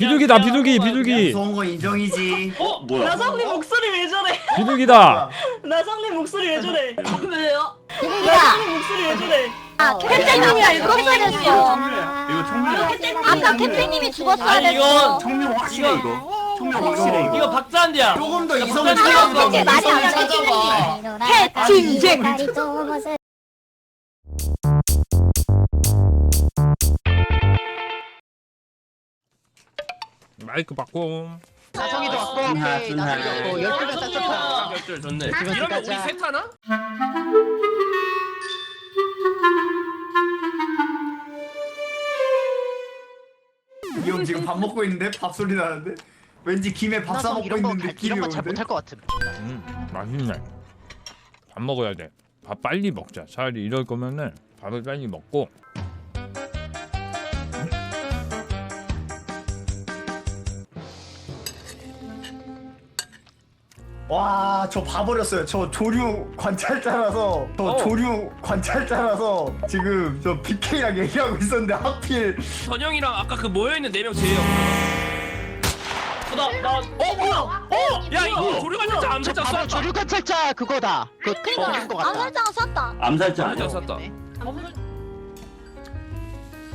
비둘기다 비둘기 비둘기 무서운 건 인정이지. 어? 뭐야? 나성님 목소리 왜 저래? 비둘기다 나성님 목소리 왜 저래? 왜요? 비둘기야. 나성님 목소리 왜 저래? 아 캡틴님이야 죽었어야 됐어. 이거 청명. 아까 캡틴님이 죽었어야 아니, 이건 됐어. 청명 확실해 이거. 청명 확실해 이거. 이거 박자한디야. 조금 더 야, 이성을 찾아봐. 찾아봐. 캡틴 마이크 바꿔. 나성이도 왔고. 준하, 오케이 준하. 나성이도 왔고. 12명 딱 좋다. 결절 좋네. 그거 이러면 우리. 셋 하나? 이 형 지금 밥 먹고 있는데? 밥 소리 나는데? 왠지 김에 밥 싸 나성 먹고 이런 거 있는 갈- 느낌이 이런 거잘 오는데. 못할 것 같음 음 맛있네. 밥 먹어야 돼 밥 빨리 먹자. 차라리 이럴 거면은 밥을 빨리 먹고 와, 저 봐버렸어요. 저 조류 관찰자라서, 저 어. 조류 관찰자라서 지금 저 BK랑 얘기하고 있었는데 하필 전영이랑 아까 그 모여있는 네 명 제형. 나, 나, 어, 뭐야? 어? 야, 이거 살짝 바보 쐈다. 조류 관찰자 그거다 그 그니까 같다 암살자가 쐈다. 암살자 아니야? 쐈다.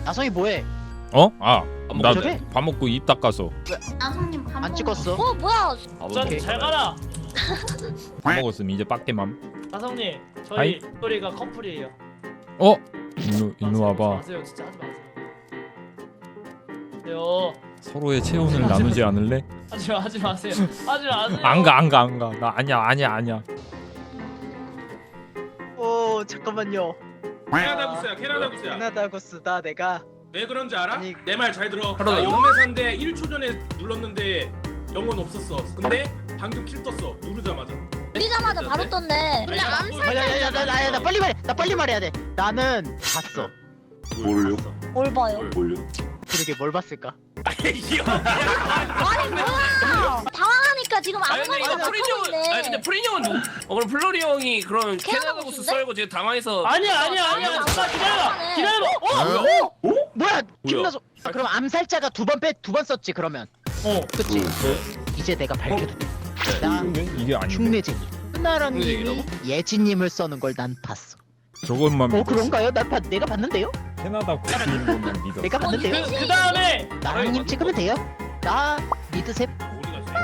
나성이 뭐해 어? 아, 안나 저게? 밥 먹고 입 닦아서 나성님 밥안 찍었어 어 뭐야? 오케이. 잘 가라. 밥 먹었으면 이제 빡게맘 나성님, 저희 아이. 소리가 커플이에요. 어? 일로, 일로 와봐 하지 마세요, 진짜 하지 마세요. 요, 서로의 체온을 나누지 않을래? 하지 마, 하지 마세요. 하지 마세요. 안가 안가 안가 나 아니야 아니야 아니야 오 잠깐만요 캐나다 구스야 캐나다 구스야 캐나다 구스다 내가 왜 그런지 알아? 아니, 내 말 잘 들어 나? 영매사인데 1초 전에 눌렀는데 영혼 없었어 근데 방금 킬 떴어 누르자마자 우리자마자 바로 떴네. 근데 암살 야야야 나, 나, 나 빨리 말해 나 빨리 말해야 돼 나는 봤어 뭘요? 뭘 봐요? 뭘요? 그러게 뭘 봤을까 아니 뭐야? 당황하니까 지금 아니 아무 근데 말이나 이거 프린 형은 아니 근데 못하는데. 프린 형은 누? 어 그럼 플로리 형이 그런 캐나다 캐나다 구스 구스인데? 썰고 지금 당황해서 아니야, 아니야, 아니야. 아니, 잠깐 기다려봐, 아니. 기다려봐. 어? 뭐야 김나성 아, 그럼 암살자가 두 번 빼 두 번 썼지 그러면 어. 그치 이제 내가 밝혀줄게 나 이게 아닌데 흉내쟁이 나랑님이 흉내쟁이라고? 예진님을 써는 걸 난 봤어 저것만 어. 그런가요? 난 봐, 내가 봤는데요? 캐나다 구스인 것만 믿어 내가 봤는데요? 그, 그 다음에 나랑님 찍으면 돼요? 나 리드셉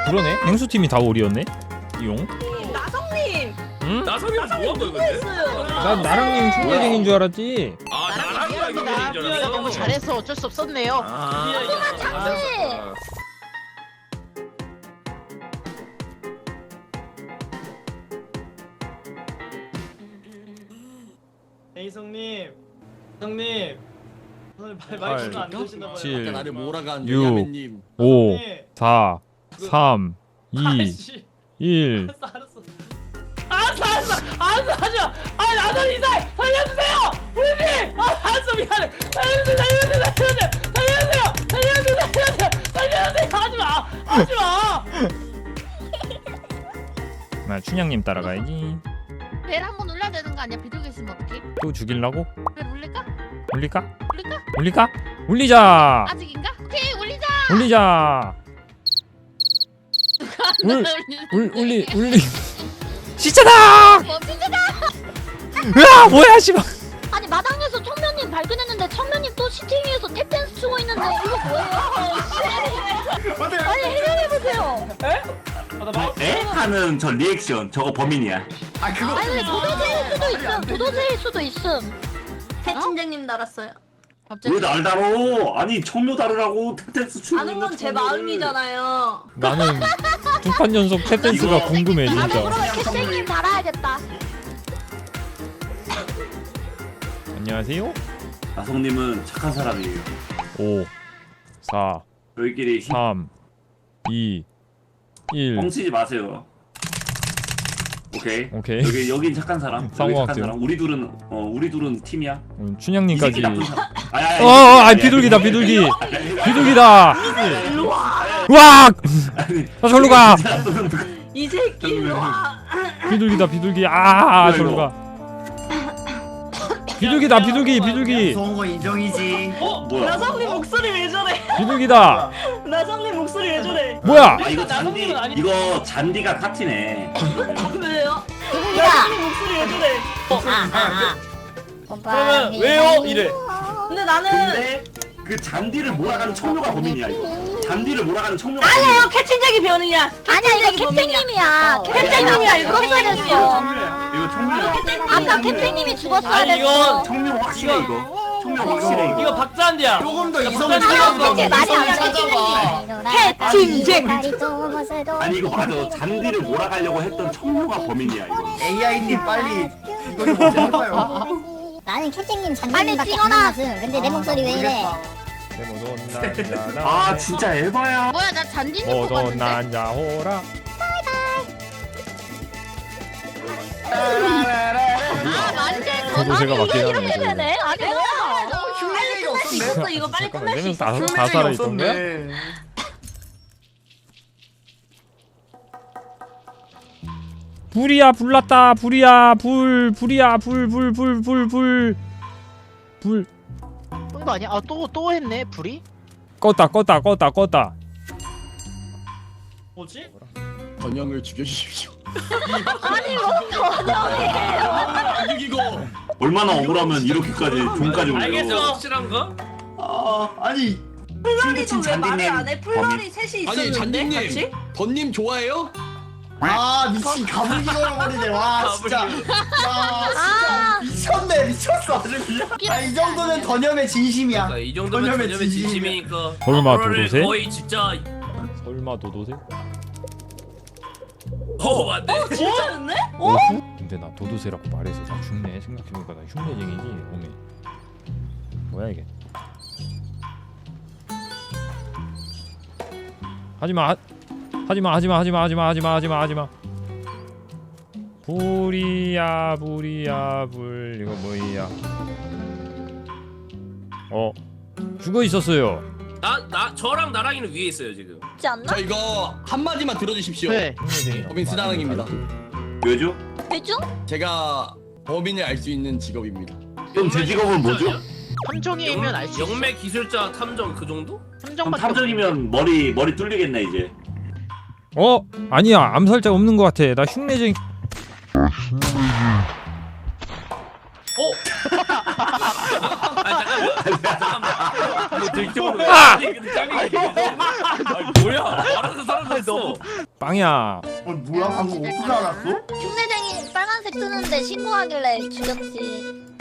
그러네 행수팀이 다 오리였네 이용 나성님 응? 나성이 형 뭐한 거야 근데? 했어요. 나 나랑님 흉내쟁인 줄 알았지 아 나랑 미안합니다 이거 내가 너무 잘해서 어쩔 수 없었네요 아참 지. 이성님, 성님, 오늘 말 팔, 말씀 안 되시나 봐요. 칠, 나를 몰아간 육, 야매님 5 성님. 4 3 2 아이씨, 1 알았어, 알았어. 알았어, 알았어, 알았어, 하지 마. 아, 나도 이사 살려주세요, 우리님. 아, 알았어, 미안해. 살려주세요, 살려주세요, 살려주세요, 살려주세요, 살려주세요, 살려주세요, 하지 마, 하지 마. 나 춘향님 따라가야지 벨 한번 눌러야 되는 거 아니야? 비둘기 있으면 어떡해? 또 죽일라고? 벨 울릴까? 울릴까? 울릴까? 울릴까? 울리자 아직인가? 오케이 울리자! 울리자 울, 울, 울리, 울리 시차다! 뭐 진짜다! 으아 뭐야 씨발 아니 마당에서 청면님 발견했는데 청면님 또 시팅위에서 탭댄스 추고 있는데 이거 뭐예요? 아니 해명해 보세요. 아, 나 말. 에? 하는 저 리액션 저거 범인이야 아 그거 아니 도도새일 수도 있음. 도도새일 수도 있음. 해친쟁님 달았어요. 갑자기 왜 날 다뤄 아니 청묘 다르라고 탭댄스 추고 아는 건 제. 마음이잖아요. 나는 두 판 연속 탭댄스가 궁금해 진짜 그러면 캡틴님 달아야겠다. 안녕하세요 나성님은 착한 사람이에요 5 4 저희끼리 힘 3 2 1 뻥치지 마세요. 오케이. 오케이. 여기 여긴 착한 사람. 여기 착한 학교. 사람. 우리 둘은 어 우리 둘은 팀이야. 음, 이 춘향님까지. 나쁜 사람. 아니, 아니, 어, 어, 아 비둘기다 비둘기. 비둘기다. 와! 아 절로 가. 이 새끼 일로 와. 비둘기다 비둘기. 아 절로 가 비둘기다 비둘기 비둘기 무서운 건 인정이지. 어? 뭐야 나성님 목소리 왜 저래? 비둘기다 나성님 목소리 왜 저래? 뭐야? 아 이거 잔디 나성님은 아니- 이거 잔디가 카티네 왜요? 누구야? 나성님 목소리 왜 저래? 아아아 그러면 왜요? 이래. 근데 나는 근데 그 잔디를 몰아가는 청료가 범인이야 이거 잔디를 몰아가는 청료가 아니에요 캡틴잭이 변이야. 아니야 이거 캡틴님이야 캡틴님이야, 이거 청료야 아까 캡틴님이 죽었어야 아니, 됐어. 이건- 청료 확실해 이거- 이거 청료 확실해 이거. 이거 박자한디야. 조금 더 야, 이성을 박사님, 찾아봐. 말이 안 찾아봐. 캡틴잭. 아니 이거 맞아 잔디를 몰아가려고 했던 청료가 범인이야 이거. AI님 빨리 이거 좀 해봐요. 나는 캡틴님 잔디님밖에 안 남았음 근데 내 목소리 왜 이래? 아 진짜 에바야. 뭐야 나 잔디님 뽑았는데 모두 난자 호라. 아 저도 제가 맞긴 하네. 이렇게 되네? 아니 뭐야 흉내내기가 없었네. 있었어 이거 빨리 끝낼 수 얘는 있어. 다, 다 살아 있던데? 없었네. 불이야 불났다 불이야 불 불이야 불 불 불 불불불 끈거 아니야? 아 또 또 했네 불이? 껐다 껐다 껐다 껐다 뭐지? 전형을 죽여주십시오. 아니 뭐 죽이고 얼마나 억울하면 이렇게까지 돈까지 알겠어 올려 확실한가? 아 아니 플러리도 왜 말을 안 해? 범인. 플러리 셋이 아니 있었는데 잔디님 같이? 던님 좋아해요? 아 미친 가물기 걸어버리네 와 진짜 야 진짜 미쳤네 미쳤어 아주 그냥 아이 정도는 던염의 진심이야 그러니까 이 정도면 전염의. 진심이니까 설마 도도새? 거의 진짜 설마 도도새? 어 안돼 진짜였네? 오후? 근데 나 도도새라고 말해서 나 죽네. 생각해보니까 나 흉내쟁이지 오메 뭐야 이게? 하지마. 하, 하지마 하지마 하지마 하지마 하지마 하지마 하지마. 불이야 불이야 불. 이거 뭐야? 어. 죽어 있었어요 나 나 저랑 나랑이는 위에 있어요 지금 있지 않나? 저 이거 한 마디만 들어주십시오. 네 범인 스나랑입니다. 왜죠? 대충? 제가 범인을 알 수 있는 직업입니다. 그럼 제 직업은 뭐죠? 탐정이면 알 수 있어 영매 기술자 탐정 그 정도? 그럼 탐정밖에 탐정이면 머리 머리 뚫리겠네 이제 어 아니야 암살자 없는 것 같아 나 흉내쟁이 아니 잠깐만 뭐 들켜보는 아! 뭐야? 알아서 사라졌어. 빵이야. 어, 뭐야 방금 어떻게 알았어? 흉내쟁이 빨간색 뜨는데 신고하길래 죽였지.